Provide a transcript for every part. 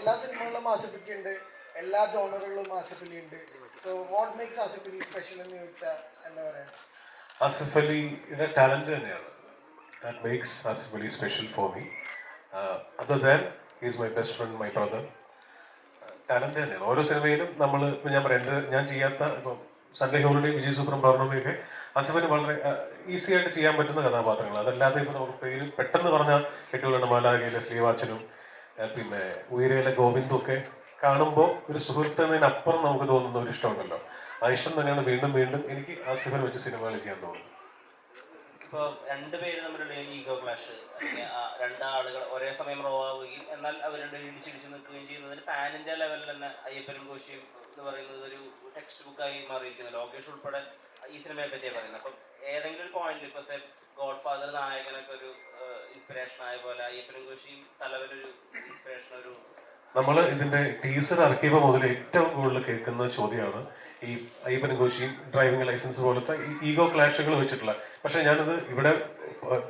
എല്ലാ സിനിമകളിലും ആസിഫിക്ക് ഉണ്ട്. എല്ലാ ജോണറുകളിലും ആസിഫലി ഉണ്ട്. So what makes Asif Ali special എന്ന് ചോദിച്ചാൽ എന്താ പറയാ? ആസിഫ് അലിയുടെ ടാലന്റ് തന്നെയാണ്. That makes Asif Ali special for me other than is my best friend my brother talent തന്നെയാണ്. ഓരോ സിനിമയിലും നമ്മൾ ഇപ്പം ഞാൻ പറയാം ഞാൻ ചെയ്യാത്ത ഇപ്പം സൺഡേ ഹോളിഡേ വിജയ് സൂപ്രം പൗർണമിയൊക്കെ ആസിഫിന് വളരെ ഈസി ആയിട്ട് ചെയ്യാൻ പറ്റുന്ന കഥാപാത്രങ്ങൾ അതല്ലാതെ ഇപ്പം നമുക്ക് പേര് പെട്ടെന്ന് പറഞ്ഞാൽ കെട്ടുകളുടെ മാലാകയിലെ ശ്രീവാച്ചനും പിന്നെ ഉയരയിലെ ഗോവിന്ദും ഒക്കെ കാണുമ്പോൾ ഒരു സുഹൃത്തുന്നതിനപ്പുറം നമുക്ക് തോന്നുന്ന ഒരു ഇഷ്ടമുണ്ടല്ലോ. ആ ഇഷ്ടം തന്നെയാണ് വീണ്ടും വീണ്ടും എനിക്ക് ആ ആസിഫിനെ വെച്ച് സിനിമകൾ ചെയ്യാൻ തോന്നുന്നത്. ഇപ്പോൾ രണ്ടുപേര് തമ്മിലുള്ള ഈഗോ ക്ലാഷ് രണ്ടാളുകൾ ഒരേ സമയം റോ ആവുകയും എന്നാൽ അവരുടെ ഇടിച്ചിടിച്ച് നിൽക്കുകയും ചെയ്യുന്നതിന് പാൻ ഇന്ത്യ ലെവലിൽ തന്നെ അയ്യപ്പനും കോശിയും എന്ന് പറയുന്നത് ഒരു ടെക്സ്റ്റ് ബുക്കായി മാറിയിരിക്കുന്നു. ലോകേഷ് ഉൾപ്പെടെ ഈ സിനിമയെ പറ്റിയാണ് പറയുന്നത്. അപ്പം ഏതെങ്കിലും പോയിന്റിൽ ഇപ്പോൾ സെ ഗോഡ് ഫാദർ നായകനൊക്കെ ഒരു ഇൻസ്പിറേഷൻ ആയ പോലെ അയ്യപ്പനും കോശിയും തലവനൊരു ഇൻസ്പിറേഷൻ ഒരു നമ്മൾ ഇതിന്റെ ടീസർ ഇറക്കിയപ്പോൾ മുതൽ ഏറ്റവും കൂടുതൽ കേൾക്കുന്ന ചോദ്യമാണ് ഈ അയ്യപ്പനും കോശിയും ഡ്രൈവിംഗ് ലൈസൻസ് പോലത്തെ ഈഗോ ക്ലാഷുകൾ വെച്ചിട്ടുള്ള. പക്ഷേ ഞാനത് ഇവിടെ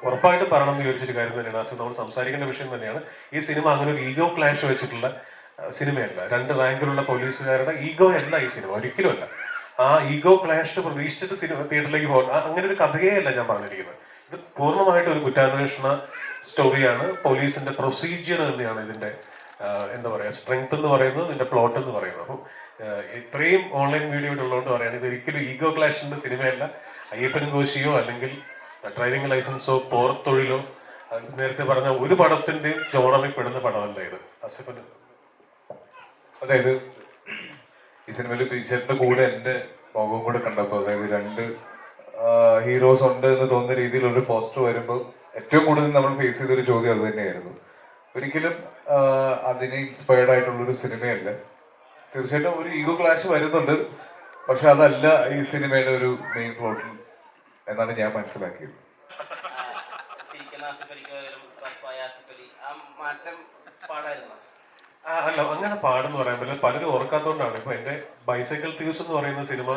ഉറപ്പായിട്ടും പറയണം എന്ന് വിചാരിച്ചൊരു കാര്യം തന്നെയാണ്. ആസിഫ് നമ്മൾ സംസാരിക്കേണ്ട വിഷയം തന്നെയാണ്. ഈ സിനിമ അങ്ങനെ ഒരു ഈഗോ ക്ലാഷ് വെച്ചിട്ടുള്ള സിനിമയല്ല. രണ്ട് റാങ്കിലുള്ള പോലീസുകാരുടെ ഈഗോ അല്ല ഈ സിനിമ. ഒരിക്കലും അല്ല ആ ഈഗോ ക്ലാഷ് പ്രതീക്ഷിച്ചിട്ട് സിനിമ തിയേറ്ററിലേക്ക് പോകണം അങ്ങനെ ഒരു കഥയേ അല്ല ഞാൻ പറഞ്ഞിരിക്കുന്നത്. ഇത് പൂർണമായിട്ട് ഒരു കുറ്റാന്വേഷണ സ്റ്റോറിയാണ് പോലീസിന്റെ പ്രൊസീജിയർ തന്നെയാണ് ഇതിന്റെ എന്താ പറയുക സ്ട്രെങ്ത് എന്ന് പറയുന്നത് ഇതിന്റെ പ്ലോട്ട് എന്ന് പറയുന്നത്. അപ്പം ഇത്രയും ഓൺലൈൻ വീഡിയോ ഉള്ളതുകൊണ്ട് പറയാണ് ഇത് ഒരിക്കലും ഈഗോ ക്ലാഷിന്റെ സിനിമയല്ല. അയ്യപ്പനും കോശിയോ അല്ലെങ്കിൽ ഡ്രൈവിംഗ് ലൈസൻസോ പോർത്തൊഴിലോ നേരത്തെ പറഞ്ഞ ഒരു പടത്തിന്റെ ജോണറിൽ പടമല്ല ഇത്. അസിപ്പന് അതായത് ഈ സിനിമയിൽ ടീച്ചറിന്റെ കൂടെ എന്റെ മുഖവും കൂടെ കണ്ടപ്പോൾ അതായത് രണ്ട് ഹീറോസ് ഉണ്ട് എന്ന് തോന്നുന്ന രീതിയിലുള്ള ഒരു പോസ്റ്റർ വരുമ്പോൾ ഏറ്റവും കൂടുതൽ നമ്മൾ ഫേസ് ചെയ്തൊരു ചോദ്യം അത് തന്നെയായിരുന്നു. ഒരിക്കലും അതിനെ ഇൻസ്പയർഡ് ആയിട്ടുള്ളൊരു സിനിമയല്ല. തീർച്ചയായിട്ടും ഒരു ഈഗോ ക്ലാഷ് വരുന്നുണ്ട് പക്ഷെ അതല്ല ഈ സിനിമയുടെ ഒരു മെയിൻ പ്ലോട്ട് എന്നാണ് ഞാൻ മനസ്സിലാക്കിയത്. അല്ല അങ്ങനെ പാടെന്ന് പറയാൻ പറ്റില്ല. പലരും ഓർക്കാത്തോണ്ടാണ്. ഇപ്പൊ എന്റെ ബൈസൈക്കിൾ തീവ്സ് എന്ന് പറയുന്ന സിനിമ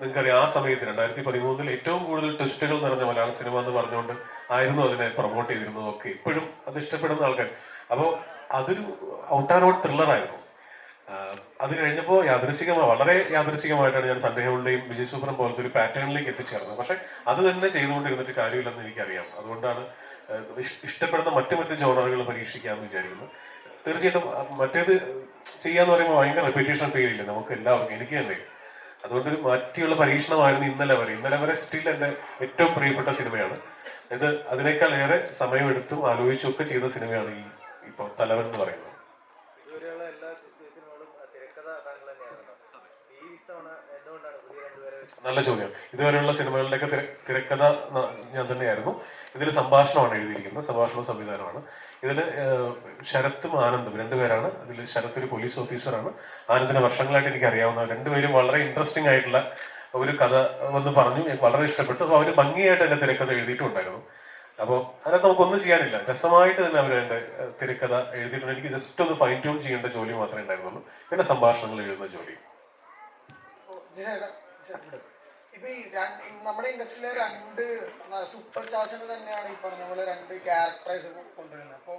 നിങ്ങൾക്കറിയാം ആ സമയത്ത് രണ്ടായിരത്തി പതിമൂന്നിൽ ഏറ്റവും കൂടുതൽ ട്വിസ്റ്റുകൾ നിറഞ്ഞ മലയാള സിനിമ എന്ന് പറഞ്ഞുകൊണ്ട് ആയിരുന്നു അതിനെ പ്രൊമോട്ട് ചെയ്തിരുന്നത് ഒക്കെ. ഇപ്പോഴും അത് ഇഷ്ടപ്പെടുന്ന ആൾക്കാർ. അപ്പോൾ അതൊരു ഔട്ട് ആൻഡ് ഔട്ട് ത്രില്ലറായിരുന്നു അത് കഴിഞ്ഞപ്പോൾ യാദൃശികമായി വളരെ യാദൃശികമായിട്ടാണ് ഞാൻ ഹോളിന്റെയും വിജയ് സൂപ്രം പോലത്തെ ഒരു പാറ്റേണിലേക്ക് എത്തിച്ചേർന്നത്. പക്ഷെ അത് തന്നെ ചെയ്തുകൊണ്ടിരുന്നിട്ട് കാര്യമില്ലെന്ന് എനിക്കറിയാം. അതുകൊണ്ടാണ് ഇഷ്ടപ്പെടുന്ന മറ്റു മറ്റു ജോണറുകൾ പരീക്ഷിക്കാമെന്ന് വിചാരിക്കുന്നു. തീർച്ചയായിട്ടും മറ്റേത് ചെയ്യാന്ന് പറയുമ്പോൾ ഭയങ്കര റെപ്പിറ്റേഷൻ ഫീൽ ഇല്ല? നമുക്ക് എല്ലാവർക്കും എനിക്ക് തന്നെ അതുകൊണ്ടൊരു മാറ്റിയുള്ള പരീക്ഷണമായിരുന്നു ഇന്നലെ വരെ. ഇന്നലെ വരെ സ്റ്റിൽ എന്റെ ഏറ്റവും പ്രിയപ്പെട്ട സിനിമയാണ്. ഇത് അതിനേക്കാൾ ഏറെ സമയമെടുത്തും ആലോചിച്ചും ഒക്കെ ചെയ്ത സിനിമയാണ് ഈ ഇപ്പോൾ തലവൻ എന്ന് പറയുന്നത്. നല്ല ചോദ്യം. ഇതുവരെയുള്ള സിനിമകളിലൊക്കെ തിര- തിരക്കഥ ഞാൻ തന്നെയായിരുന്നു. ഇതിൽ സംഭാഷണമാണ് എഴുതിയിരിക്കുന്നത് സംഭാഷണ സംവിധാനമാണ് ഇതിൽ ശരത്തും ആനന്ദും രണ്ടുപേരാണ് ഇതിൽ ശരത്ത് ഒരു പോലീസ് ഓഫീസറാണ് ആനന്ദിനെ വർഷങ്ങളായിട്ട് എനിക്ക് അറിയാവുന്ന രണ്ടുപേരും വളരെ ഇൻട്രസ്റ്റിംഗ് ആയിട്ടുള്ള ഒരു കഥ വന്ന് പറഞ്ഞു. എനിക്ക് വളരെ ഇഷ്ടപ്പെട്ടു. അപ്പോൾ അവർ ഭംഗിയായിട്ട് എന്റെ തിരക്കഥ എഴുതിയിട്ടുണ്ടായിരുന്നു. അപ്പോൾ അതിനകത്ത് നമുക്കൊന്നും ചെയ്യാനില്ല. രസമായിട്ട് തന്നെ അവർ എന്റെ തിരക്കഥ എഴുതിയിട്ടുണ്ട്. എനിക്ക് ജസ്റ്റ് ഒന്ന് ഫൈൻ ട്യൂൺ ചെയ്യേണ്ട ജോലി മാത്രമേ ഉണ്ടായിരുന്നുള്ളൂ. പിന്നെ സംഭാഷണങ്ങൾ എഴുതുന്ന ജോലി. ഇപ്പൊ ഈ നമ്മുടെ ഇൻഡസ്ട്രിയിലെ രണ്ട് സൂപ്പർ സ്റ്റാർസിന് തന്നെയാണ് ഈ പറഞ്ഞ പോലെ രണ്ട് ക്യാരക്ടറൈസ് കൊണ്ടുവരുന്നത്. അപ്പോൾ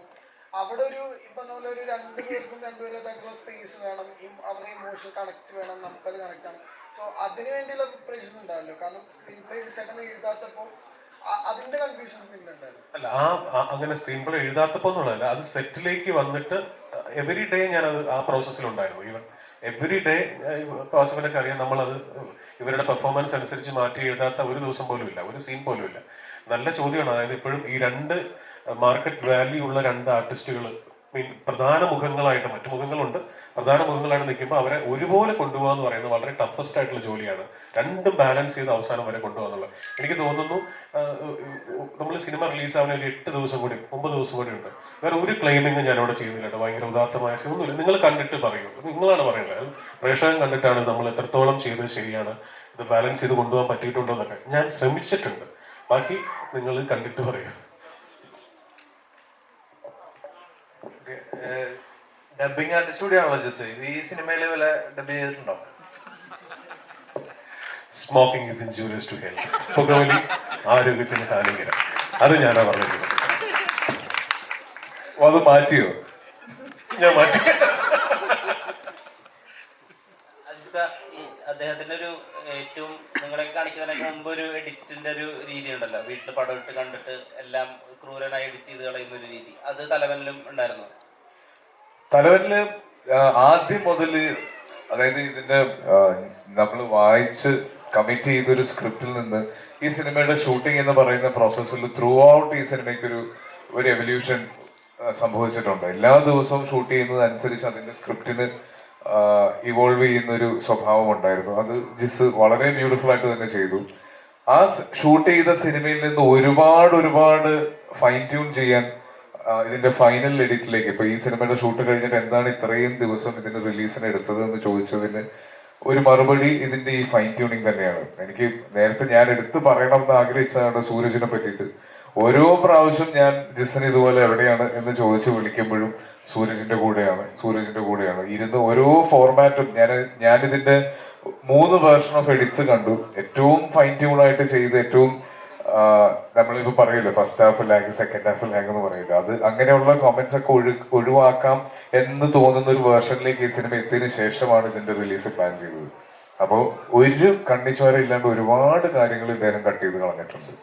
അവിടെ ഒരു ഈ പറഞ്ഞ പോലെ ഒരു രണ്ട് പേർക്കും രണ്ടുപേരത്തായിട്ടുള്ള സ്പേസ് വേണം. അവരുടെ ഇമോഷൻ കണക്ട് വേണം. നമുക്കത് കണക്ട് ആണ്. സോ അതിന് വേണ്ടിയുള്ള പ്രിപ്പറേഷൻസ് ഉണ്ടാവല്ലോ. കാരണം സ്ക്രീൻ പ്ലേ സെക്കൻഡ് എഴുതാത്തപ്പോൾ അതിന്റെ കൺഫ്യൂഷൻസ് അല്ല ആ- അങ്ങനെ സ്ക്രീൻ പ്ലേ എഴുതാത്തപ്പോൾ എന്നുള്ളതല്ല അത് സെറ്റിലേക്ക് വന്നിട്ട് എവറി ഡേ ഞാൻ അത് ആ പ്രോസസ്സിലുണ്ടായിരുന്നു ഈവൻ എവറി ഡേ വാസവനൊക്കെ അറിയാം നമ്മളത് ഇവരുടെ പെർഫോമൻസ് അനുസരിച്ച് മാറ്റി എഴുതാത്ത ഒരു ദിവസം പോലും ഇല്ല ഒരു സീൻ പോലും ഇല്ല. നല്ല ചോദ്യമാണ്. അതായത് ഇപ്പോഴും ഈ രണ്ട് മാർക്കറ്റ് വാല്യൂ ഉള്ള രണ്ട് ആർട്ടിസ്റ്റുകൾ പ്രധാന മുഖങ്ങളായിട്ട് മറ്റു മുഖങ്ങളുണ്ട്. പ്രധാന മുഖങ്ങളായിട്ട് നിൽക്കുമ്പോൾ അവരെ ഒരുപോലെ കൊണ്ടുപോകുക എന്ന് പറയുന്നത് വളരെ ടഫസ്റ്റ് ആയിട്ടുള്ള ജോലിയാണ്. രണ്ടും ബാലൻസ് ചെയ്ത് അവസാനം വരെ കൊണ്ടുപോകാന്നുള്ളത്. എനിക്ക് തോന്നുന്നു നമ്മൾ സിനിമ റിലീസാവുന്ന ഒരു എട്ട് ദിവസം കൂടി ഒമ്പത് ദിവസം കൂടി ഉണ്ട്. വേറെ ഒരു ക്ലെയിമിങ്ങും ഞാൻ അവിടെ ചെയ്യുന്നില്ല കേട്ടോ. ഭയങ്കര ഉദാത്തമായ ഒന്നുമില്ല. നിങ്ങൾ കണ്ടിട്ട് പറയൂ നിങ്ങളാണ് പറയുന്നത് പ്രേക്ഷകൻ കണ്ടിട്ടാണ് നമ്മൾ എത്രത്തോളം ചെയ്തത് ശരിയാണ്. ഇത് ബാലൻസ് ചെയ്ത് കൊണ്ടുപോകാൻ പറ്റിയിട്ടുണ്ടോ എന്നൊക്കെ. ഞാൻ ശ്രമിച്ചിട്ടുണ്ട്. ബാക്കി നിങ്ങൾ കണ്ടിട്ട് പറയൂ ഡബിങ് ആർട്ടിസ്റ്റ് ആണല്ലോ ജസ്റ്റ്. ഈ സിനിമയിലെ പോലെ ഡബ് ചെയ്തിട്ടുണ്ടോ? Smoking is injurious to health പുകവലി ആരോഗ്യത്തിന് ഹാനികരം. അത് ഞാനാ പറഞ്ഞത് അത് മാറ്റിയോ? ഞാൻ മാറ്റി. അദ്ദേഹത്തിന്റെ ഒരു ഏറ്റവും നിങ്ങളെ കാണിക്കുന്നതിനൊക്കെ മുമ്പ് ഒരു എഡിറ്റിന്റെ ഒരു രീതി ഉണ്ടല്ലോ. വീട്ടിൽ പടം ഇട്ട് കണ്ടിട്ട് എല്ലാം ക്രൂരനായി എഡിറ്റ് ചെയ്ത് കളയുന്ന ഒരു രീതി. അത് തലവനിലും ഉണ്ടായിരുന്നു? തലവനിൽ ആദ്യം മുതൽ അതായത് ഇതിന്റെ നമ്മൾ വായിച്ച് കമ്മിറ്റ് ചെയ്തൊരു സ്ക്രിപ്റ്റിൽ നിന്ന് ഈ സിനിമയുടെ ഷൂട്ടിംഗ് എന്ന് പറയുന്ന പ്രോസസ്സിൽ ത്രൂ ഔട്ട് ഈ സിനിമയ്ക്ക് ഒരു ഒരു എവല്യൂഷൻ സംഭവിച്ചിട്ടുണ്ട്. എല്ലാ ദിവസവും ഷൂട്ട് ചെയ്യുന്നത് അനുസരിച്ച് അതിന്റെ സ്ക്രിപ്റ്റിന് ഇവോൾവ് ചെയ്യുന്ന ഒരു സ്വഭാവം ഉണ്ടായിരുന്നു. അത് ജിസ് വളരെ ബ്യൂട്ടിഫുൾ ആയിട്ട് തന്നെ ചെയ്തു. ആ ഷൂട്ട് ചെയ്ത സിനിമയിൽ നിന്ന് ഒരുപാട് ഒരുപാട് ഫൈൻ ട്യൂൺ ചെയ്യാൻ ഇതിന്റെ ഫൈനൽ എഡിറ്റിലേക്ക് ഇപ്പൊ ഈ സിനിമയുടെ ഷൂട്ട് കഴിഞ്ഞിട്ട് എന്താണ് ഇത്രയും ദിവസം ഇതിന്റെ റിലീസിന് എടുത്തത് എന്ന് ചോദിച്ചതിന് ഒരു മറുപടി ഇതിന്റെ ഈ ഫൈൻ ട്യൂണിങ് തന്നെയാണ്. എനിക്ക് നേരത്തെ ഞാൻ എടുത്ത് പറയണം എന്ന് ആഗ്രഹിച്ചതാണ് സൂരജിനെ പറ്റിയിട്ട്. ഓരോ പ്രാവശ്യം ഞാൻ ജിസൻ ഇതുപോലെ എവിടെയാണ് എന്ന് ചോദിച്ച് വിളിക്കുമ്പോഴും സൂരജിന്റെ കൂടെയാണ് സൂരജിന്റെ കൂടെയാണ്. ഇരുന്ന് ഓരോ ഫോർമാറ്റും ഞാൻ ഞാൻ ഇതിന്റെ മൂന്ന് വേർഷൻ ഓഫ് എഡിറ്റ്സ് കണ്ടു. ഏറ്റവും ഫൈൻ ട്യൂൺ ആയിട്ട് ചെയ്ത് ഏറ്റവും നമ്മളിപ്പോ പറയില്ലേ first half lag second half lag എന്ന് പറയില്ല അത് അങ്ങനെയുള്ള കോമന്റ്സ് ഒക്കെ ഒഴി ഒഴിവാക്കാം എന്ന് തോന്നുന്ന ഒരു വേർഷനിലേക്ക് ഈ സിനിമ എത്തിയതിനു ശേഷമാണ് ഇതിന്റെ റിലീസ് പ്ലാൻ ചെയ്തത്. അപ്പോൾ ഒരു കണ്ണിച്ചോര ഇല്ലാണ്ട് ഒരുപാട് കാര്യങ്ങൾ ഇദ്ദേഹം കട്ട് ചെയ്ത് കളഞ്ഞിട്ടുണ്ട്.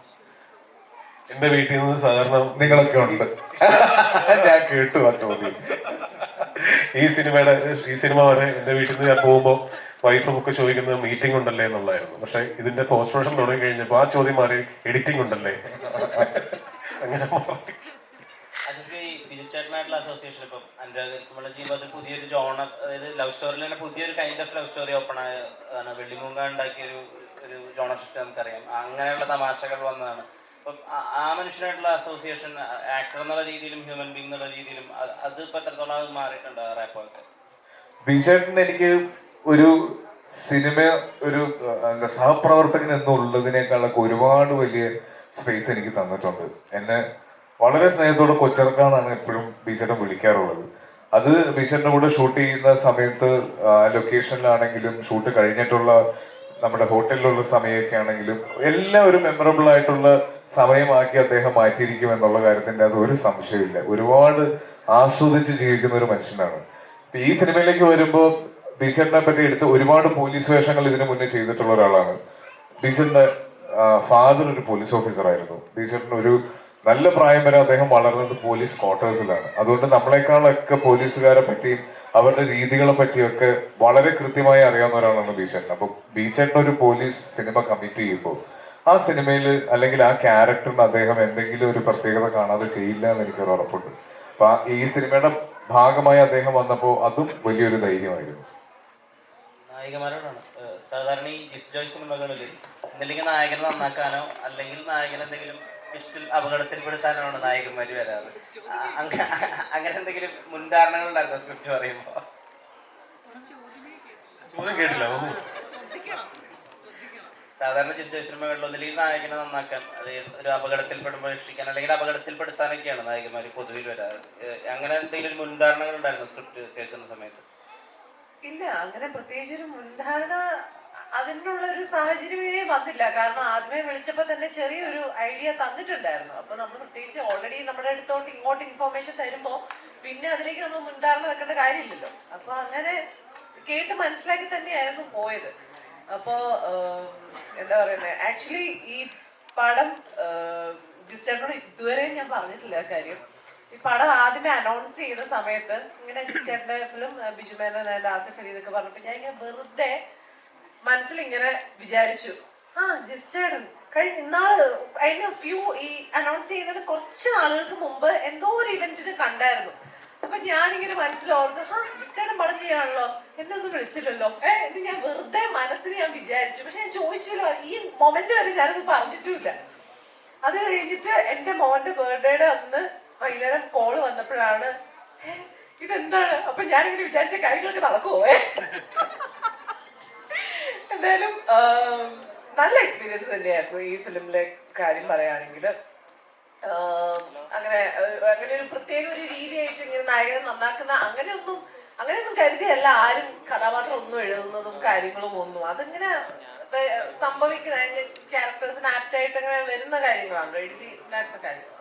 എന്റെ വീട്ടിൽ നിന്ന് സാധാരണ നിങ്ങളൊക്കെ ഉണ്ട്. ഞാൻ കേട്ടു ആ ചോദ്യം. ഈ സിനിമയുടെ ഈ സിനിമ വരെ എന്റെ വീട്ടിൽ നിന്ന് ഞാൻ പോകുമ്പോൾ വൈഫും ഒക്കെ ചോദിക്കുന്നത് മീറ്റിംഗ് ഉണ്ടല്ലേ എന്നുള്ളതായിരുന്നു. പക്ഷെ ഇതിന്റെ പോസ്റ്റ് പ്രൊഡക്ഷൻ തുടങ്ങി കഴിഞ്ഞപ്പോൾ ആ ചോദ്യം മാറി എഡിറ്റിംഗ് ഉണ്ടല്ലേ? അങ്ങനെ അസോസിയേഷൻ ഇപ്പം നമ്മുടെ ജീവിതത്തിൽ പുതിയൊരു ജോണർ അതായത് ലവ് സ്റ്റോറിയിൽ തന്നെ പുതിയൊരു kind of love story open ആണ്. വെള്ളിമൂങ്ക ഉണ്ടാക്കിയ ഒരു ഒരു ജോണർ ഷിഫ്റ്റ് നമുക്കറിയാം. അങ്ങനെയുള്ള തമാശകൾ വന്നതാണ്. അപ്പം ആ- മനുഷ്യനായിട്ടുള്ള അസോസിയേഷൻ ആക്ടർ എന്നുള്ള രീതിയിലും ഹ്യൂമൻ ബീങ് എന്നുള്ള രീതിയിലും അത് ഇപ്പം എത്രത്തോളം മാറിയിട്ടുണ്ട് എനിക്ക് ഒരു സിനിമ ഒരു എന്താ സഹപ്രവർത്തകൻ എന്നുള്ളതിനേക്കാളൊക്കെ ഒരുപാട് വലിയ സ്പേസ് എനിക്ക് തന്നിട്ടുണ്ട്. എന്നെ വളരെ സ്നേഹത്തോടെ കൊച്ചിറക്കാന്നാണ് എപ്പോഴും ബീച്ചേട്ടൻ വിളിക്കാറുള്ളത്. അത് ബീച്ചേട്ടന്റെ കൂടെ ഷൂട്ട് ചെയ്യുന്ന സമയത്ത് ലൊക്കേഷനിലാണെങ്കിലും ഷൂട്ട് കഴിഞ്ഞിട്ടുള്ള നമ്മുടെ ഹോട്ടലിലുള്ള സമയമൊക്കെ ആണെങ്കിലും എല്ലാം ഒരു മെമ്മറബിൾ ആയിട്ടുള്ള സമയമാക്കി അദ്ദേഹം മാറ്റിയിരിക്കും എന്നുള്ള കാര്യത്തിന്റെ അത് ഒരു സംശയമില്ല ഒരുപാട് ആസ്വദിച്ച് ജീവിക്കുന്ന ഒരു മനുഷ്യനാണ്. ഈ സിനിമയിലേക്ക് വരുമ്പോൾ ബീച്ചറിനെ പറ്റി എടുത്ത് ഒരുപാട് പോലീസ് വേഷങ്ങൾ ഇതിനു മുന്നേ ചെയ്തിട്ടുള്ള ഒരാളാണ്. ടീച്ചറിന്റെ ഫാദർ ഒരു പോലീസ് ഓഫീസർ ആയിരുന്നു. ടീച്ചറിന് ഒരു നല്ല പ്രായം വരെ അദ്ദേഹം വളർന്നത് പോലീസ് ക്വാർട്ടേഴ്സിലാണ് അതുകൊണ്ട് നമ്മളെക്കാളൊക്കെ പോലീസുകാരെ പറ്റിയും അവരുടെ രീതികളെ ഒക്കെ വളരെ കൃത്യമായി അറിയാവുന്ന ഒരാളാണ് ബീച്ചേട്ടൻ അപ്പൊ ബീച്ചേട്ടൻ ഒരു പോലീസ് സിനിമ കമ്മിറ്റ് ചെയ്യുമ്പോൾ ആ സിനിമയിൽ അല്ലെങ്കിൽ ആ ക്യാരക്ടറിന് അദ്ദേഹം എന്തെങ്കിലും ഒരു പ്രത്യേകത കാണാതെ ചെയ്യില്ല എന്ന് എനിക്കൊരു ഉറപ്പുണ്ട്. അപ്പൊ ഈ സിനിമയുടെ ഭാഗമായി അദ്ദേഹം വന്നപ്പോൾ അതും വലിയൊരു ധൈര്യമായിരുന്നു. നായികമാരോടാണ്. സാധാരണ ഈ ജിസ് ജോയ്സ് സിനിമകളിൽ എന്തെങ്കിലും നായകനെ നന്നാക്കാനോ അല്ലെങ്കിൽ നായകൻ എന്തെങ്കിലും അപകടത്തിൽപ്പെടുത്താനോ അപകടത്തിൽപ്പെടുത്താനാണ് നായകന്മാർ വരാറ്? അങ്ങനെ എന്തെങ്കിലും മുൻധാരണകൾ ഉണ്ടായിരുന്നു സ്ക്രിപ്റ്റ് പറയുമ്പോൾ ചോദ്യം കേട്ടില്ല സാധാരണ ജിസ് ജോയ്സ് സിനിമകളിൽ ഒന്നില്ലെങ്കിൽ നായകനെ നന്നാക്കാൻ അത് ഒരു അപകടത്തിൽപ്പെടുമ്പോൾ രക്ഷിക്കാൻ അല്ലെങ്കിൽ അപകടത്തിൽപ്പെടുത്താനൊക്കെയാണ് നായകന്മാർ പൊതുവിൽ വരാറ്. അങ്ങനെ എന്തെങ്കിലും മുൻധാരണകൾ ഉണ്ടായിരുന്നു സ്ക്രിപ്റ്റ് കേൾക്കുന്ന സമയത്ത്? ഇല്ല അങ്ങനെ പ്രത്യേകിച്ച് ഒരു മുൻധാരണ അതിനുള്ള ഒരു സാഹചര്യം സാഹചര്യമേ വന്നില്ല. കാരണം ആദ്യമേ വിളിച്ചപ്പോൾ തന്നെ ചെറിയൊരു ഐഡിയ തന്നിട്ടുണ്ടായിരുന്നു. അപ്പൊ നമ്മൾ പ്രത്യേകിച്ച് ഓൾറെഡി നമ്മുടെ അടുത്തോട്ട് ഇങ്ങോട്ട് ഇൻഫോർമേഷൻ തരുമ്പോൾ പിന്നെ അതിലേക്ക് നമ്മൾ മുൻധാരണ വെക്കേണ്ട കാര്യമില്ലല്ലോ. അപ്പൊ അങ്ങനെ കേട്ട് മനസ്സിലാക്കി തന്നെയായിരുന്നു പോയത്. അപ്പോ എന്താ പറയുന്നത് ആക്ച്വലി ഈ പടം ജിസ്റ്റേട്ടനോട് ഇതുവരെ ഞാൻ പറഞ്ഞിട്ടില്ല കാര്യം. ഈ പടം ആദ്യമേ അനൗൺസ് ചെയ്യുന്ന സമയത്ത് ഇങ്ങനെ ചേട്ടന്റെ ഫിലിം ബിജു മേനോൻ ആൻഡ് ആസിഫ് അലി എന്നൊക്കെ ഞാൻ ഇങ്ങനെ വെറുതെ മനസ്സിൽ ഇങ്ങനെ വിചാരിച്ചു. ആ ജിസ്റ്റേടൻ കഴിഞ്ഞ ഇന്നാൾ അതിന് ഫ്യൂ ഈ അനൗൺസ് ചെയ്യുന്നത് കുറച്ച് നാളുകൾക്ക് മുമ്പ് എന്തോ ഒരു ഇവന്റിന് കണ്ടായിരുന്നു. അപ്പൊ ഞാനിങ്ങനെ മനസ്സിലോർത്ത് ആ ജിസ്റ്റേടൻ പടം ചെയ്യാണല്ലോ എന്നെ ഒന്നും വിളിച്ചില്ലല്ലോ. ഏഹ് ഇത് ഞാൻ വെറുതെ മനസ്സിൽ ഞാൻ വിചാരിച്ചു. പക്ഷെ ഞാൻ ചോദിച്ചല്ലോ ഈ മൊമെന്റ് വരെ ഞാനത് പറഞ്ഞിട്ടുമില്ല. അത് കഴിഞ്ഞിട്ട് എന്റെ മോന്റെ ബർത്ത്ഡേയുടെ അന്ന് വൈകുന്നേരം കോൾ വന്നപ്പോഴാണ് "ഏ, ഇതെന്താണ്? അപ്പൊ ഞാനിങ്ങനെ വിചാരിച്ച കാര്യങ്ങളൊക്കെ നടക്കുമോ എന്തായാലും നല്ല എക്സ്പീരിയൻസ് തന്നെയായിരുന്നു ഈ ഫിലിമിലെ കാര്യം പറയുകയാണെങ്കിൽ അങ്ങനെ അങ്ങനെ ഒരു പ്രത്യേക ഒരു രീതിയായിട്ട് ഇങ്ങനെ നായകനെ നന്നാക്കുന്ന അങ്ങനെയൊന്നും അങ്ങനെയൊന്നും കരുതിയല്ല. ആരും കഥാപാത്രം ഒന്നും എഴുതുന്നതും കാര്യങ്ങളും ഒന്നും. അതിങ്ങനെ സംഭവിക്കുന്ന ക്യാരക്ടേഴ്സിന് ആപ്റ്റായിട്ട് അങ്ങനെ വരുന്ന കാര്യങ്ങളാണ് എഴുതി കാര്യങ്ങളാണ്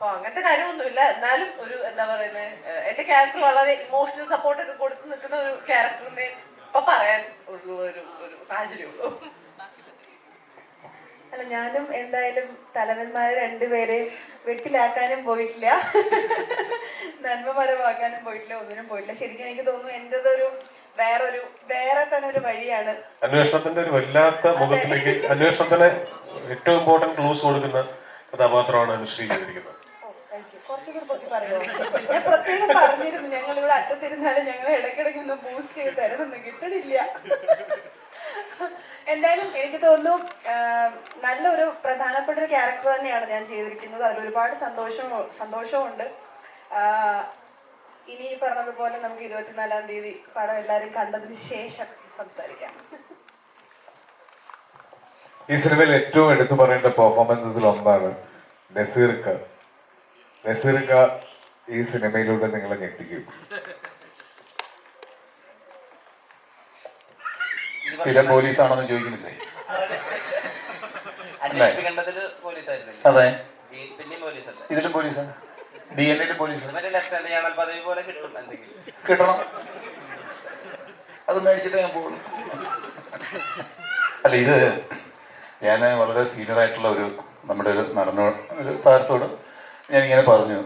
അപ്പൊ അങ്ങനത്തെ കാര്യമൊന്നുമില്ല. എന്നാലും ഒരു എന്താ പറയുന്നത് എന്റെ ക്യാരക്ടർ വളരെ ഇമോഷണൽ സപ്പോർട്ട് ഒക്കെ കൊടുത്ത് നിൽക്കുന്ന ഒരു ക്യാരക്ടറിനെ ഇപ്പൊ പറയാൻ ഉള്ള ഒരു ഒരു സാഹചര്യമുള്ളൂ. അല്ല ഞാനും എന്തായാലും തലവന്മാരെ രണ്ടുപേരെയും വെട്ടിലാക്കാനും പോയിട്ടില്ല. നന്മപരമാക്കാനും പോയിട്ടില്ല ഒന്നിനും പോയിട്ടില്ല. ശരിക്കും എനിക്ക് തോന്നുന്നു എന്റെതൊരു വേറൊരു വേറെ തന്നെ ഒരു വഴിയാണ്. അന്വേഷണത്തിന്റെ ഒരു വല്ലാത്ത മുഖത്തിലേക്ക് അന്വേഷണത്തിന് ഏറ്റവും ഇമ്പോർട്ടന്റ് ക്ലൂസ് കൊടുക്കുന്ന കഥാപാത്രമാണ് അനുശ്രീ ചെയ്തിരിക്കുന്നത്. കുറച്ചുകൂടി പൊക്കി പറയുമോ ഞാൻ പ്രത്യേകം പറഞ്ഞിരുന്നു ഞങ്ങൾ ഇവിടെ അറ്റത്തിരുന്നാലും ഞങ്ങൾ ഇടയ്ക്കിടയ്ക്ക് ഒന്ന് ബൂസ്റ്റ് ചെയ്ത് തരണമെന്ന് കിട്ടണില്ല. എന്തായാലും എനിക്ക് തോന്നുന്നു നല്ലൊരു പ്രധാനപ്പെട്ട ഒരു ക്യാരക്ടർ തന്നെയാണ് ഞാൻ ചെയ്തിരിക്കുന്നത്. അതിൽ ഒരുപാട് സന്തോഷവും സന്തോഷമുണ്ട് ഇനി പറഞ്ഞതുപോലെ നമുക്ക് ഇരുപത്തിനാലാം തീയതി പടം എല്ലാവരും കണ്ടതിന് ശേഷം സംസാരിക്കാം. ഈ സിനിമയിൽ ഏറ്റവും എടുത്തു പറയേണ്ട പെർഫോമൻസസിൽ ഒന്നാണ് നസീർക്ക. നസീർക്ക ഈ സിനിമയിലൂടെ നിങ്ങളെ ഞെട്ടിക്കും. സ്ഥിരം പോലീസാണെന്ന് ചോദിക്കുന്നില്ലേ? അതെ. ഇതിലും പോലീസാ? ഡി എൻ എയിലും പോലീസ്? കിട്ടണം അത് മേടിച്ചിട്ട് ഞാൻ പോകുന്നു അല്ല ഇത് ഞാൻ വളരെ സീനിയർ ആയിട്ടുള്ള ഒരു നമ്മുടെ ഒരു നടന്ന ഒരു താരത്തോട് ഞാനിങ്ങനെ പറഞ്ഞു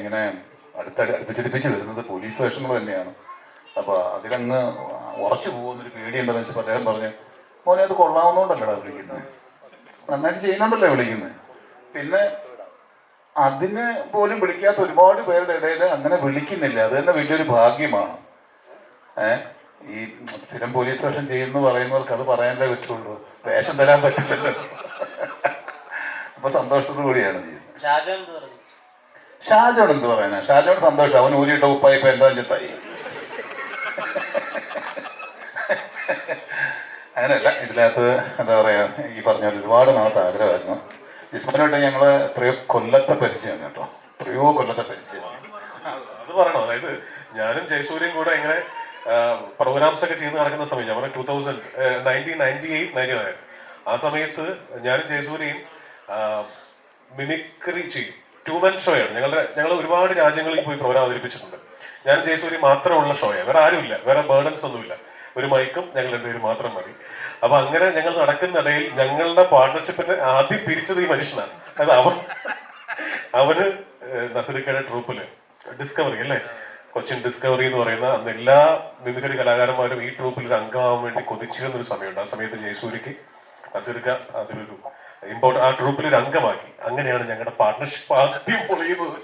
ഇങ്ങനെ അടുത്തടി അടുപ്പിച്ചടുപ്പിച്ച് വരുന്നത് പോലീസ് സ്റ്റേഷനിൽ തന്നെയാണ്. അപ്പോൾ അതിലങ്ങ് ഉറച്ചു പോകുന്നൊരു പേടിയുണ്ടെന്ന് വെച്ചപ്പോൾ അദ്ദേഹം പറഞ്ഞു മോനെ അത് കൊള്ളാവുന്നതുകൊണ്ടല്ലടാ വിളിക്കുന്നത് നന്നായിട്ട് ചെയ്യുന്നുണ്ടല്ലേ വിളിക്കുന്നത് പിന്നെ അതിന് പോലും വിളിക്കാത്ത ഒരുപാട് പേരുടെ ഇടയിൽ അങ്ങനെ വിളിക്കുന്നില്ല. അത് തന്നെ വലിയൊരു ഭാഗ്യമാണ്. ഏഹ് ഈ സ്ഥിരം പോലീസ് വേഷം ചെയ്യുന്നു പറയുന്നവർക്ക് അത് പറയാനല്ലേ പറ്റുള്ളൂ. വേഷം തരാൻ പറ്റില്ലല്ലോ. അപ്പൊ സന്തോഷത്തോടു കൂടിയാണ് ചെയ്യുന്നത്. ഷാജോൺ എന്ത് പറയുന്നത് ഷാജോൺ സന്തോഷം. അവൻ ഊരിയിട്ട ഉപ്പായി ഇപ്പൊ എന്താ ചെത്തായി. അങ്ങനെയല്ല ഇതിനകത്ത് എന്താ പറയാ ഈ പറഞ്ഞ ഒരുപാട് നാളത്തെ ആഗ്രഹമായിരുന്നു. ജിസ്മനായിട്ട് ഞങ്ങൾ എത്രയോ കൊല്ലത്തെ പരിചയമാണ് കേട്ടോ. എത്രയോ കൊല്ലത്തെ പരിചയം. അത് പറയണോ. അതായത് ഞാനും ജയസൂര്യയും കൂടെ ഇങ്ങനെ പ്രോഗ്രാംസ് ഒക്കെ ചെയ്ത് നടക്കുന്ന സമയം ഞാൻ പറഞ്ഞ two thousand nineteen ninety eight ninety nine ആ സമയത്ത് ഞാനും ജയസൂര്യയും മിമിക്രി ചെയ്യും. ട്യൂമൻ ഷോയാണ് ഞങ്ങളുടെ ഞങ്ങൾ ഒരുപാട് രാജ്യങ്ങളിൽ പോയി പ്രോഗ്രാം അവതരിപ്പിച്ചിട്ടുണ്ട്. ഞാൻ ജയസൂരി മാത്രമുള്ള ഷോയാണ് വേറെ ആരുമില്ല. വേറെ ബേർഡൻസ് ഒന്നുമില്ല. ഒരു മൈക്കും ഞങ്ങൾ രണ്ടുപേരും മാത്രം മതി. അപ്പൊ അങ്ങനെ ഞങ്ങൾ നടക്കുന്നിടയിൽ ഞങ്ങളുടെ പാർട്ണർഷിപ്പിനെ ആദ്യം പിരിച്ചത് ഈ മനുഷ്യനാണ്. അത് അവൻ. അവന് നസറിക്കയുടെ ട്രൂപ്പിൽ ഡിസ്കവറി അല്ലേ? കൊച്ചിൻ ഡിസ്കവറി എന്ന് പറയുന്ന അന്ന് എല്ലാ മിമിക്രി കലാകാരന്മാരും ഈ ട്രൂപ്പിൽ ഒരു അംഗമാവാൻ വേണ്ടി കൊതിച്ചിരുന്ന ഒരു സമയമുണ്ട്. ആ സമയത്ത് ജയസൂരിക്ക് നസീർക്ക അതിലൊരു ഇമ്പോർട്ടൻ ആ ഗ്രൂപ്പിൽ ഒരു അംഗമാക്കി അങ്ങനെയാണ് ഞങ്ങളുടെ പാർട്ട്ണർഷിപ്പ് ആദ്യം പൊളിയുന്നത്.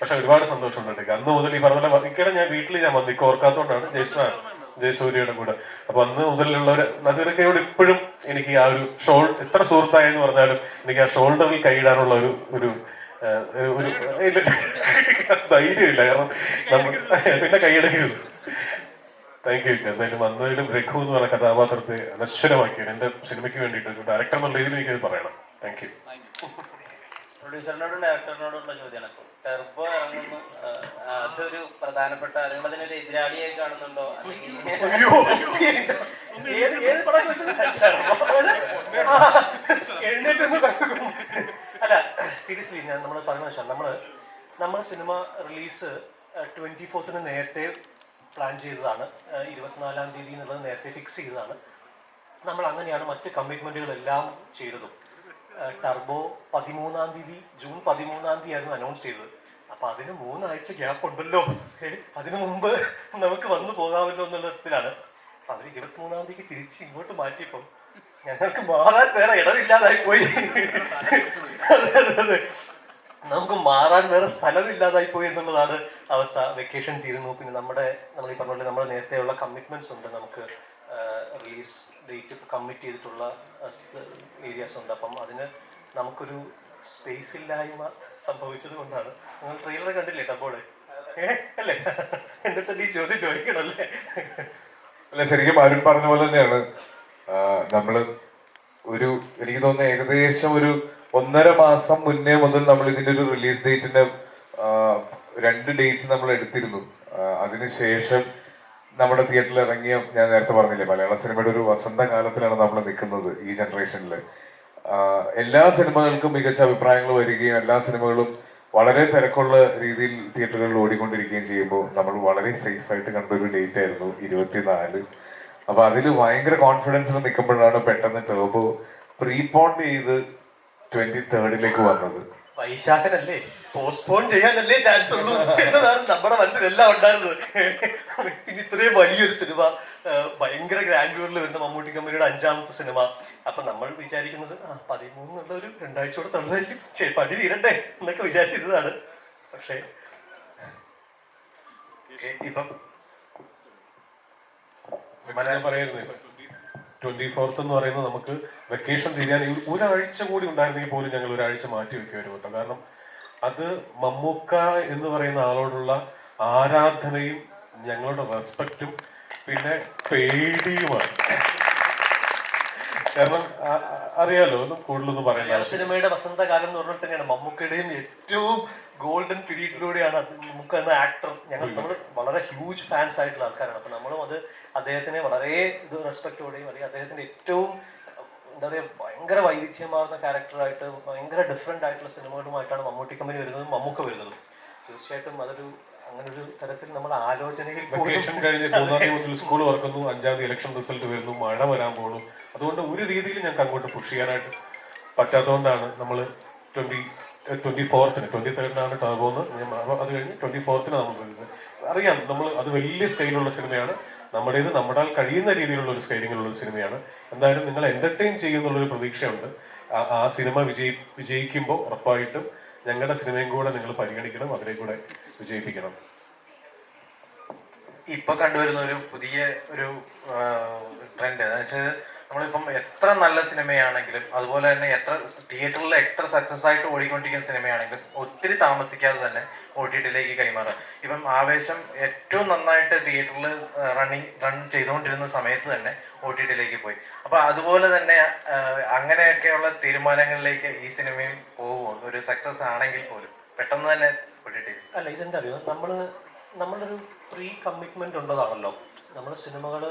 പക്ഷെ ഒരുപാട് സന്തോഷമുണ്ട്. അന്ന് മുതൽ ഈ പറഞ്ഞ ഇക്കടെ ഞാൻ വീട്ടിൽ ഞാൻ വന്നു ഇക്ക ഓർക്കാത്തോണ്ടാണ് ജയസ്ന ജയസൂര്യയുടെ കൂടെ. അപ്പൊ അന്ന് മുതലുള്ള ഒരു നസീറക്കയോട് ഇപ്പോഴും എനിക്ക് ആ ഒരു ഷോൾ എത്ര സുഹൃത്തായെന്ന് പറഞ്ഞാലും എനിക്ക് ആ ഷോൾഡറിൽ കൈയിടാനുള്ള ഒരു ഒരു- ഒരു ധൈര്യമില്ല. കാരണം നമ്മൾ പിന്നെ കൈയടക്കരുത് താങ്ക് യു എന്തായാലും വന്നതിലും രഘു എന്ന് പറഞ്ഞ കഥാപാത്രത്തെ അനശ്വരമാക്കിയത് എന്റെ സിനിമയ്ക്ക് വേണ്ടിയിട്ട് ഒരു ഡയറക്ടർ എന്നുള്ള രീതിയിൽ എനിക്കത് പറയണം. താങ്ക് യു പ്രൊഡ്യൂസറിനോടും ഡയറക്ടറിനോടുള്ള ചോദ്യമാണ്. ഇപ്പോൾ ടെർബോ ഇറങ്ങുന്നു. അതൊരു പ്രധാനപ്പെട്ട നിങ്ങൾ അതിനൊരു എതിരാളിയായി കാണുന്നുണ്ടോ? അല്ലെങ്കിൽ. അല്ല സീരിയസ്ലി ഞാൻ നമ്മൾ പറഞ്ഞ വെച്ചാൽ നമ്മൾ നമ്മൾ സിനിമ റിലീസ് ട്വന്റി ഫോർത്തിന് നേരത്തെ പ്ലാൻ ചെയ്തതാണ്. ഇരുപത്തിനാലാം തീയതി എന്നുള്ളത് നേരത്തെ ഫിക്സ് ചെയ്തതാണ്. നമ്മൾ അങ്ങനെയാണ് മറ്റ് കമ്മിറ്റ്മെന്റുകളെല്ലാം ചെയ്തതും. ടർബോ പതിമൂന്നാം തീയതി ജൂൺ പതിമൂന്നാം തീയതി ആയിരുന്നു അനൗൺസ് ചെയ്തത്. അപ്പോൾ അതിന് മൂന്നാഴ്ച ഗ്യാപ്പ് ഉണ്ടല്ലോ. അതിന് മുമ്പ് നമുക്ക് വന്നു പോകാമല്ലോ എന്നുള്ള തരത്തിലാണ്. അപ്പം അവർ ഇരുപത്തിമൂന്നാം തീയതിക്ക് തിരിച്ച് ഇങ്ങോട്ട് മാറ്റിയപ്പോൾ ഞങ്ങൾക്ക് മാറാൻ വേറെ ഇടമില്ലാതായി പോയി. അതെ, അതെ. നമുക്ക് മാറാൻ വേറെ സ്ഥലമില്ലാതായി പോയി എന്നുള്ളതാണ് അവസ്ഥ. വെക്കേഷൻ തീരുന്നു. പിന്നെ നമ്മുടെ നമ്മൾ ഈ പറഞ്ഞ പോലെ നമ്മുടെ നേരത്തെയുള്ള കമ്മിറ്റ്മെന്റ്സ് ഉണ്ട്. നമുക്ക് റിലീസ് ഡേറ്റ് കമ്മിറ്റ് ചെയ്തിട്ടുള്ള ഏരിയാസ് ഉണ്ട്. അപ്പം അതിന് നമുക്കൊരു സ്പേസ് ഇല്ലായ്മ സംഭവിച്ചത് കൊണ്ടാണ്. നിങ്ങൾ ട്രെയിലർ കണ്ടില്ലേ ടബോടെ? അല്ലേ? എന്നിട്ട് നീ ചോദ്യം ചോദിക്കണല്ലേ? അല്ല ശരിക്കും അരുൺ പറഞ്ഞ പോലെ തന്നെയാണ്. നമ്മൾ ഒരു എനിക്ക് തോന്നുന്നു ഏകദേശം ഒരു ഒന്നര മാസം മുന്നേ മുതൽ നമ്മൾ ഇതിന്റെ ഒരു റിലീസ് ഡേറ്റിന്റെ രണ്ട് ഡേറ്റ്സ് നമ്മൾ എടുത്തിരുന്നു. അതിനുശേഷം നമ്മുടെ തിയേറ്ററിൽ ഇറങ്ങിയ ഞാൻ നേരത്തെ പറഞ്ഞില്ലേ മലയാള സിനിമയുടെ ഒരു വസന്ത കാലത്തിലാണ് നമ്മൾ നിൽക്കുന്നത് ഈ ജനറേഷനിൽ എല്ലാ സിനിമകൾക്കും മികച്ച അഭിപ്രായങ്ങൾ വരികയും എല്ലാ സിനിമകളും വളരെ തിരക്കുള്ള രീതിയിൽ തിയേറ്ററുകളിൽ ഓടിക്കൊണ്ടിരിക്കുകയും ചെയ്യുമ്പോൾ നമ്മൾ വളരെ സേഫ് ആയിട്ട് കണ്ട ഒരു ഡേറ്റ് ആയിരുന്നു ഇരുപത്തിനാല്. അപ്പൊ അതിൽ ഭയങ്കര കോൺഫിഡൻസിൽ നിൽക്കുമ്പോഴാണ് പെട്ടെന്ന് ടേബോ പ്രീപോണ്ട് ചെയ്ത് ട്വന്റി തേർഡിലേക്ക് വന്നത്. വൈശാഖനല്ലേ? പോസ്റ്റ്പോൺ ചെയ്യാനല്ലേ ചാൻസ് ഉള്ളൂ എന്നതാണ് നമ്മുടെ മനസ്സിലെല്ലാം ഉണ്ടായിരുന്നത്. പിന്നെ ഇത്രയും വലിയൊരു സിനിമ ഭയങ്കര ഗ്രാൻഡ്യൂറിൽ വരുന്ന മമ്മൂട്ടി കമ്പനിയുടെ അഞ്ചാമത്തെ സിനിമ. അപ്പൊ നമ്മൾ വിചാരിക്കുന്നത് ആ പതിമൂന്നുള്ള ഒരു രണ്ടാഴ്ചയോടെ തള്ളുമായിരിക്കും. പടി തീരണ്ടേ എന്നൊക്കെ വിചാരിച്ചിരുന്നതാണ്. പക്ഷേ ഇപ്പം പറയുന്നത് ട്വന്റി ഫോർത്ത് എന്ന് പറയുന്നത് നമുക്ക് വെക്കേഷൻ തീരാൻ ഒരാഴ്ച കൂടി ഉണ്ടായിരുന്നെങ്കിൽ പോലും ഞങ്ങൾ ഒരാഴ്ച മാറ്റി വെക്കുമായിരുന്നു കേട്ടോ. കാരണം അത് മമ്മൂക്ക എന്ന് പറയുന്ന ആളോടുള്ള ആരാധനയും ഞങ്ങളുടെ റെസ്പെക്റ്റും പിന്നെ പേടിയുമാണ്. കാരണം അറിയാലോ ഒന്നും കൂടുതലൊന്നും പറയണ്ട. സിനിമയുടെ വസന്തകാലം എന്ന് പറഞ്ഞാൽ തന്നെയാണ് മമ്മൂക്കയുടെയും ഏറ്റവും ഗോൾഡൻ പീരീഡിലൂടെയാണ് നമുക്ക് എന്ന ആക്ടർ. ഞങ്ങൾ നമ്മൾ വളരെ ഹ്യൂജ് ഫാൻസ് ആയിട്ടുള്ള ആൾക്കാരാണ്. അപ്പൊ നമ്മളും അത് അദ്ദേഹത്തിനെ വളരെ ഇത് റെസ്പെക്റ്റോടെയും അല്ലെങ്കിൽ അദ്ദേഹത്തിന്റെ ഏറ്റവും എന്താ പറയുക ഭയങ്കര വൈവിധ്യമാർന്ന ക്യാരക്ടറായിട്ട് ഭയങ്കര ഡിഫറെന്റ് ആയിട്ടുള്ള സിനിമകളുമായിട്ടാണ് മമ്മൂട്ടി കമ്പനി വരുന്നതും മമ്മൂക്ക വരുന്നതും. തീർച്ചയായിട്ടും അതൊരു അങ്ങനെ ഒരു തരത്തിൽ നമ്മൾ ആലോചനയിൽ വെക്കേഷൻ കഴിഞ്ഞ് മൂന്നാം തീയതി മുതൽ സ്കൂൾ തുറക്കുന്നു. അഞ്ചാം തീയതി ഇലക്ഷൻ റിസൾട്ട് വരുന്നു. മഴ വരാൻ പോകുന്നു അതുകൊണ്ട് ഒരു രീതിയിൽ ഞങ്ങൾക്ക് അങ്ങോട്ട് പുഷ് ചെയ്യാനായിട്ട് പറ്റാത്തതുകൊണ്ടാണ് നമ്മൾ ട്വന്റി ട്വന്റി ഫോർത്തിന് ട്വന്റി തേർഡിനാണ് ടർബോന്ന് അത് കഴിഞ്ഞ് ട്വന്റി ഫോർത്തിന് നമ്മൾ റിലീസ് അറിയാം നമ്മൾ അത് വലിയ സ്കെയിലുള്ള സിനിമയാണ് നമ്മുടേത് നമ്മുടെ കഴിയുന്ന രീതിയിലുള്ള ഒരു സ്കെയിലിങ്ങിലുള്ള ഒരു സിനിമയാണ് എന്തായാലും നിങ്ങൾ എന്റർടൈൻ ചെയ്യുന്നുള്ളൊരു പ്രതീക്ഷയുണ്ട്. ആ- സിനിമ വിജയി വിജയിക്കുമ്പോൾ ഉറപ്പായിട്ടും ഞങ്ങളുടെ സിനിമയും കൂടെ നിങ്ങൾ പരിഗണിക്കണം അവരെ കൂടെ വിജയിപ്പിക്കണം. ഇപ്പൊ കണ്ടുവരുന്ന ഒരു പുതിയ ഒരു ട്രെൻഡ് എന്ന് വെച്ചാൽ നമ്മളിപ്പം എത്ര നല്ല സിനിമയാണെങ്കിലും അതുപോലെ തന്നെ എത്ര തിയേറ്ററിൽ എത്ര സക്സസ് ആയിട്ട് ഓടിക്കൊണ്ടിരിക്കുന്ന സിനിമയാണെങ്കിലും ഒത്തിരി താമസിക്കാതെ തന്നെ ഒ ടി ടിയിലേക്ക് കൈമാറുക ഇപ്പം ആവേശം ഏറ്റവും നന്നായിട്ട് തിയേറ്ററിൽ റണ്ണിങ് റൺ ചെയ്തുകൊണ്ടിരുന്ന സമയത്ത് തന്നെ ഒ ടി ടിയിലേക്ക് പോയി. അപ്പൊ അതുപോലെ തന്നെ അങ്ങനെയൊക്കെയുള്ള തീരുമാനങ്ങളിലേക്ക് ഈ സിനിമയും പോകുമോ ഒരു സക്സസ് ആണെങ്കിൽ പോലും. പെട്ടെന്ന് തന്നെ ഒ ടി ടി. അല്ല ഇതെന്താ അറിയോ നമ്മൾ നമ്മളൊരു പ്രീ കമ്മിറ്റ്മെന്റ് ഉണ്ടതാണല്ലോ നമ്മൾ സിനിമകൾ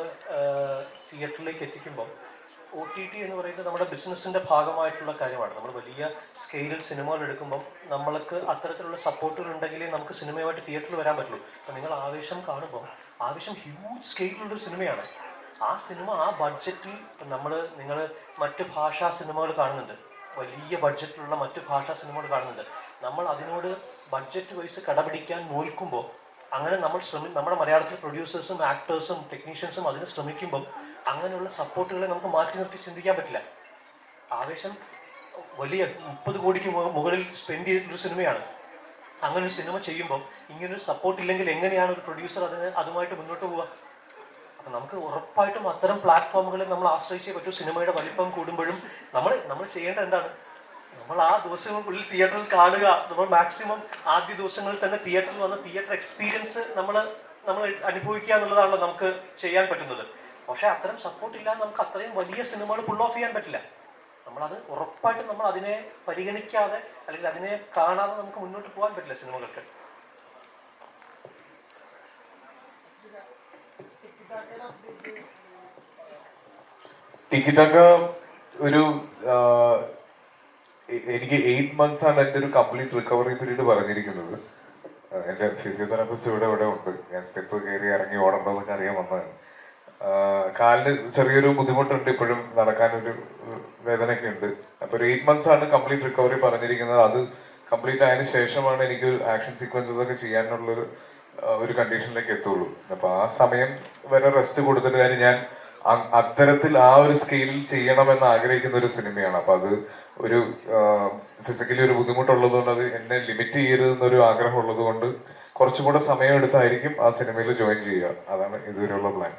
തിയേറ്ററിലേക്ക് എത്തിക്കുമ്പോൾ ഒ ടി ടി എന്ന് പറയുന്നത് നമ്മുടെ ബിസിനസ്സിന്റെ ഭാഗമായിട്ടുള്ള കാര്യമാണ്. നമ്മൾ വലിയ സ്കെയിലിൽ സിനിമകൾ എടുക്കുമ്പോൾ നമ്മൾക്ക് അത്തരത്തിലുള്ള സപ്പോർട്ടുകൾ ഉണ്ടെങ്കിലേ നമുക്ക് സിനിമയുമായിട്ട് തിയേറ്ററിൽ വരാൻ പറ്റുള്ളൂ. അപ്പം നിങ്ങൾ ആവേശം കാണുമ്പോൾ ആവേശം ഹ്യൂജ് സ്കെയിലുള്ളൊരു സിനിമയാണ് ആ സിനിമ ആ ബഡ്ജറ്റിൽ നമ്മൾ നിങ്ങൾ മറ്റ് ഭാഷാ സിനിമകൾ കാണുന്നുണ്ട്. വലിയ ബഡ്ജറ്റിലുള്ള മറ്റ് ഭാഷാ സിനിമകൾ കാണുന്നുണ്ട്. നമ്മൾ അതിനോട് ബഡ്ജറ്റ് വൈസ് കടപിടിക്കാൻ നോൽക്കുമ്പോൾ അങ്ങനെ നമ്മൾ ശ്രമി നമ്മുടെ മലയാളത്തിലെ പ്രൊഡ്യൂസേഴ്സും ആക്ടേഴ്സും ടെക്നീഷ്യൻസും അതിന് ശ്രമിക്കുമ്പം അങ്ങനെയുള്ള സപ്പോർട്ടുകളെ നമുക്ക് മാറ്റി നിർത്തി ചിന്തിക്കാൻ പറ്റില്ല. ആവേശം വലിയ മുപ്പത് കോടിക്ക് മുകളിൽ സ്പെൻഡ് ചെയ്തിട്ടൊരു സിനിമയാണ്. അങ്ങനെ ഒരു സിനിമ ചെയ്യുമ്പോൾ ഇങ്ങനൊരു സപ്പോർട്ട് ഇല്ലെങ്കിൽ എങ്ങനെയാണ് ഒരു പ്രൊഡ്യൂസർ അതിന് അതുമായിട്ട് മുന്നോട്ട് പോവുക? അപ്പം നമുക്ക് ഉറപ്പായിട്ടും അത്തരം പ്ലാറ്റ്ഫോമുകളിൽ നമ്മൾ ആശ്രയിച്ചേ പറ്റൂ. സിനിമയുടെ വലിപ്പം കൂടുമ്പോഴും നമ്മൾ നമ്മൾ ചെയ്യേണ്ടത് എന്താണ്? നമ്മൾ ആ ദിവസങ്ങൾക്കുള്ളിൽ തിയേറ്ററിൽ കാണുക. നമ്മൾ മാക്സിമം ആദ്യ ദിവസങ്ങളിൽ തന്നെ തിയേറ്ററിൽ വന്ന തിയേറ്റർ എക്സ്പീരിയൻസ് നമ്മൾ നമ്മൾ അനുഭവിക്കുക എന്നുള്ളതാണല്ലോ നമുക്ക് ചെയ്യാൻ പറ്റുന്നത്. പക്ഷേ അത്തരം സപ്പോർട്ട് ഇല്ലാതെ നമുക്ക് അത്രയും വലിയ സിനിമകൾ പുൾ ഓഫ് ചെയ്യാൻ പറ്റില്ല. നമ്മളത് ഉറപ്പായിട്ടും നമ്മൾ അതിനെ പരിഗണിക്കാതെ അല്ലെങ്കിൽ അതിനെ കാണാതെ നമുക്ക് മുന്നോട്ട് പോകാൻ പറ്റില്ല സിനിമകൾക്ക്. ടിക്കറ്റൊക്കെ ഒരു എനിക്ക് എയ്റ്റ് മന്ത്സ് ആണ് എന്റെ ഒരു കംപ്ലീറ്റ് റിക്കവറി പീരീഡ് പറഞ്ഞിരിക്കുന്നത്. എന്റെ ഫിസിയോതെറാപ്പിസ്റ്റ് ഇവിടെ ഇവിടെ ഉണ്ട്. ഞാൻ സ്റ്റെപ്പ് കയറി ഇറങ്ങി ഓടേണ്ടതെന്നൊക്കെ അറിയാൻ വന്നതാണ്. കാലിന് ചെറിയൊരു ബുദ്ധിമുട്ടുണ്ട് ഇപ്പോഴും നടക്കാനൊരു വേദനയൊക്കെ ഉണ്ട് അപ്പോൾ ഒരു എയ്റ്റ് മന്ത്സ് ആണ് കംപ്ലീറ്റ് റിക്കവറി പറഞ്ഞിരിക്കുന്നത്. അത് കംപ്ലീറ്റ് ആയതിനു ശേഷമാണ് എനിക്ക് ആക്ഷൻ സീക്വൻസസ് ഒക്കെ ചെയ്യാനുള്ളൊരു ആ, ഒരു കണ്ടീഷനിലേക്ക് എത്തുള്ളൂ. അപ്പോൾ ആ സമയം വരെ റെസ്റ്റ് കൊടുത്തിട്ട് കാര്യം ഞാൻ അത്തരത്തിൽ ആ ഒരു സ്കെയിലിൽ ചെയ്യണമെന്ന് ആഗ്രഹിക്കുന്ന ഒരു സിനിമയാണ്. അപ്പൊ അത് ഒരു ഫിസിക്കലി ഒരു ബുദ്ധിമുട്ടുള്ളത് കൊണ്ട് അത് എന്നെ ലിമിറ്റ് ചെയ്യരുത് എന്നൊരു ആഗ്രഹം ഉള്ളത് കൊണ്ട് കുറച്ചും കൂടെ സമയം എടുത്തായിരിക്കും ആ സിനിമയിൽ ജോയിൻ ചെയ്യുക. അതാണ് ഇതുവരെയുള്ള പ്ലാൻ